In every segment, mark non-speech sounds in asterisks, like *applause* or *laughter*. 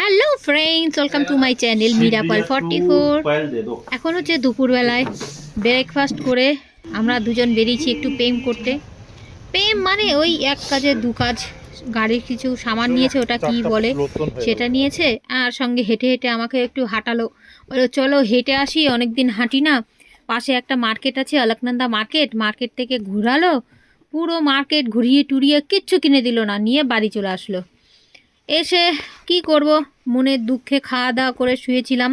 Hello friends welcome to my channel মিরাপাল forty four এখন হচ্ছে দুপুরবেলায় ব্রেকফাস্ট করে আমরা দুজন বেরিয়েছি একটু প্রেম করতে। প্রেম মানে ওই এক কাজে দু কাজ। গাড়ির কিছু সামান নিয়েছে ওটা কি বলে? সেটা নিয়েছে আর সঙ্গে হেঁটে হেঁটে আমাকে একটু হাঁটালো। বলো চলো হেঁটে আসি অনেক দিন হাঁটি না। পাশে একটা মার্কেট আছে অলকনন্দা মার্কেট। মার্কেট থেকে ঘুরালো। পুরো মার্কেট ঘুরিয়ে টুরিয়ে কিচ্ছু কিনে দিল না নিয়ে বাড়ি চলে আসলো। এসে কি করব? মনের দুঃখে খাওয়া দাওয়া করে শুয়েছিলাম।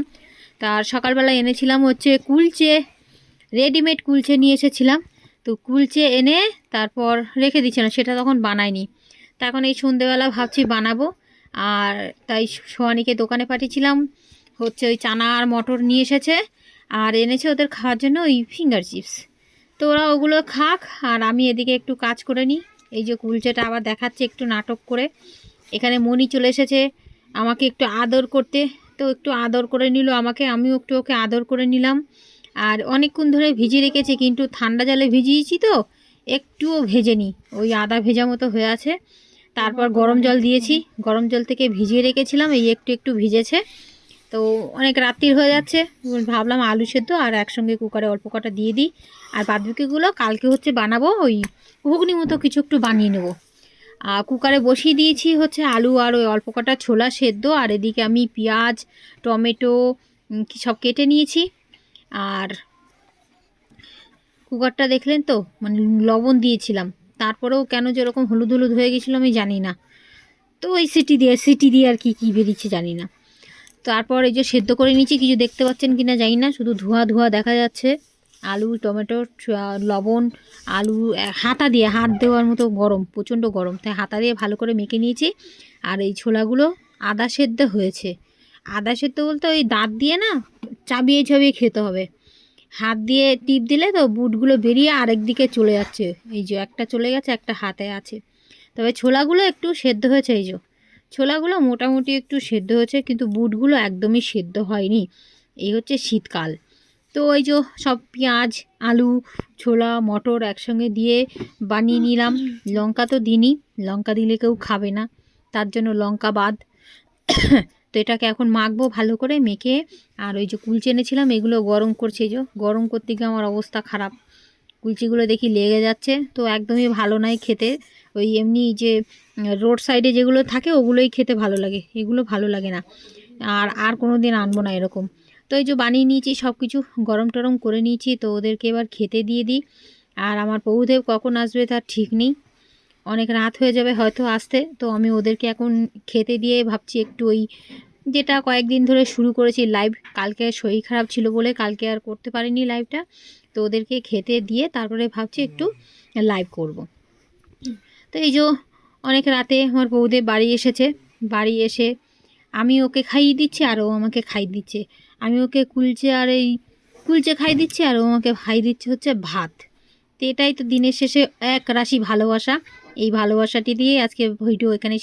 তার সকালবেলা এনেছিলাম হচ্ছে কুলচে রেডিমেড কুলচে নিয়ে এসেছিলাম। তো কুলচে এনে তারপর রেখে দিচ্ছিলাম সেটা তখন বানাইনি। তা এখন এই সন্ধেবেলা ভাবছি বানাবো। আর তাই সোয়ানিকে দোকানে পাঠিয়েছিলাম। হচ্ছে ওই চানা আর মটর নিয়ে এসেছে। আর এনেছে ওদের খাওয়ার জন্য ওই ফিঙ্গার চিপস তো ওরা ওগুলো খাক, আর আমি এদিকে একটু কাজ করে নিই। এই যে কুলচেটা আবার দেখাচ্ছে একটু নাটক করে। এখানে মনি চলে এসেছে। আমাকে একটু আদর করতে। তো একটু আদর করে নিল আমাকে, আমিও একটু ওকে আদর করে নিলাম। আর অনেকক্ষণ ধরে ভিজিয়ে রেখেছে, কিন্তু ঠান্ডা জলে ভিজিয়েছি তো, একটুও ভেজেনি। ওই আদা ভেজা মতো হয়ে আছে। তারপর গরম জল দিয়েছি। গরম জল থেকে ভিজিয়ে রেখেছিলাম, এই একটু একটু ভিজেছে। তো অনেক রাত্রির হয়ে যাচ্ছে, ভাবলাম আলু সেদ্ধ আর একসঙ্গে কুকারে অল্প কটা দিয়ে দিই। আর বাদবিকিগুলো কালকে হচ্ছে বানাবো, ওই ঘুগনি মতো কিছু একটু বানিয়ে নেব। কুকারে বসিয়ে দিয়েছি হচ্ছে আলু আর ওই অল্প কটা ছোলা সেদ্ধ, আর এদিকে আমি পেঁয়াজ, টমেটো সব কেটে নিয়েছি। আর কুকারটা দেখলেন তো মানে লবণ দিয়েছিলাম। তারপরেও কেন যে এরকম হলুদ হলুদ হয়ে গেছিল আমি জানি না। তো ওই সিটি দিয়ে সিটি দিয়ে আর কি, কী বেরিয়েছে জানি না। তারপর এই যে সেদ্ধ করে নিয়েছি, কিছু দেখতে পাচ্ছেন কি না জানি না, শুধু ধোয়া ধোয়া দেখা যাচ্ছে। আলু, টমেটো লবণ, আলু হাতা দিয়ে হাত দেওয়ার মতো গরম, প্রচণ্ড গরম। তাই হাতা দিয়ে ভালো করে মেখে নিয়েছি। আর এই ছোলাগুলো আদা সেদ্ধ হয়েছে। আদা সেদ্ধ বলতে ওই দাঁত দিয়ে না চাবিয়ে চাবিয়ে খেতে হবে। হাত দিয়ে টিপ দিলে তো বুটগুলো বেরিয়ে আরেক দিকে চলে যাচ্ছে। এই যে একটা চলে গেছে, একটা হাতে আছে। তবে ছোলাগুলো একটু সেদ্ধ হয়েছে, এই যে। ছোলাগুলো মোটামুটি একটু সেদ্ধ হয়েছে, কিন্তু বুটগুলো একদমই সেদ্ধ হয়নি। এই হচ্ছে শীতকাল। তো ওই যে সব পেঁয়াজ, আলু, ছোলা, মটর একসঙ্গে দিয়ে বানিয়ে নিলাম। লঙ্কা তো দিনই লঙ্কা দিলে কেউ খাবে না, তার জন্য লঙ্কা বাদ। *coughs* তো এটাকে এখন মাখবো ভালো করে, মেখে। আর ওই যে কুলচে এনেছিলাম, এগুলো গরম করছে যে, গরম করতে গিয়ে আমার অবস্থা খারাপ। কুলচিগুলো দেখি লেগে যাচ্ছে, তো একদমই ভালো নয় খেতে। ওই এমনি যে রোড সাইডে যেগুলো থাকে, ওগুলোই খেতে ভালো লাগে, এগুলো ভালো লাগে না। আর আর কোনো দিন আনব না এরকম। তো এই যে বানিয়ে নিয়েছি সব কিছু গরম টরম করে নিয়েছি, তো ওদেরকে এবার খেতে দিয়ে দিই। আর আমার প্রভুদেব কখন আসবে তার ঠিক নেই। অনেক রাত হয়ে যাবে হয়তো আসতে, তো আমি ওদেরকে এখন খেতে দিয়ে ভাবছি একটু ওই যেটা কয়েকদিন ধরে শুরু করেছি লাইভ, কালকে শরীর খারাপ ছিল বলে কালকে আর করতে পারিনি লাইভটা। তো ওদেরকে খেতে দিয়ে তারপরে ভাবছি একটু লাইভ করব। তো এই যে অনেক রাতে আমার বৌদের বাড়ি এসেছে, বাড়ি এসে আমি ওকে খাইয়ে দিচ্ছি আর ও আমাকে খাইয়ে দিচ্ছে। আমি ওকে কুলচে আর এই কুলচে খাই দিচ্ছি আর ও আমাকে খাই দিচ্ছে হচ্ছে ভাত। তো এটাই তো দিনের শেষে এক রাশি ভালোবাসা। এই ভালোবাসাটি দিয়ে আজকে ভিডিও এখানে